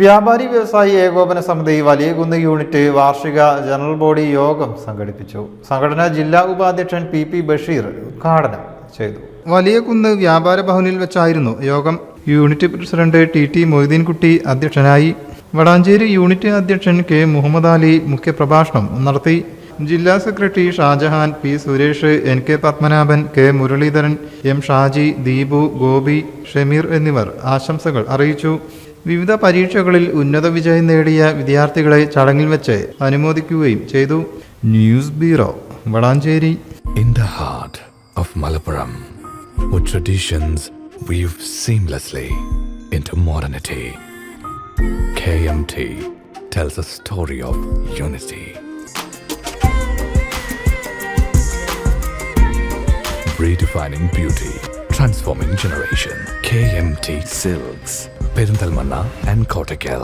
വ്യാപാരി വ്യവസായി ഏകോപന സമിതി വലിയകുന്ന് യൂണിറ്റ് വാർഷിക ജനറൽ ബോഡി യോഗം സംഘടിപ്പിച്ചു. സംഘടന ജില്ലാ ഉപാധ്യക്ഷൻ പി പി ബഷീർ ഉദ്ഘാടനം ചെയ്തു. വലിയകുന്ന് വ്യാപാര ഭവനിൽ വെച്ചായിരുന്നു യോഗം. Unit president T T Moideenkutty അധ്യക്ഷനായി. വടാഞ്ചേരി യൂണിറ്റ് അധ്യക്ഷൻ കെ മുഹമ്മദ് അലി മുഖ്യപ്രഭാഷണം നടത്തി. ജില്ലാ secretary Shajahan P Suresh N K Padmanabhan K Muraleedharan M Shaji Deepu Gopi Shameer എന്നിവർ ആശംസകൾ അറിയിച്ചു. വിവിധ പരീക്ഷകളിൽ ഉന്നത വിജയം നേടിയ വിദ്യാർത്ഥികളെ ചടങ്ങിൽ വെച്ച് അനുമോദിക്കുകയും ചെയ്തു news bureau Valanchery in the heart of Malappuram traditions modernity tells a story of unity. Redefining beauty, transforming generation. KMT Silks. Perinthalmanna and Kottakkal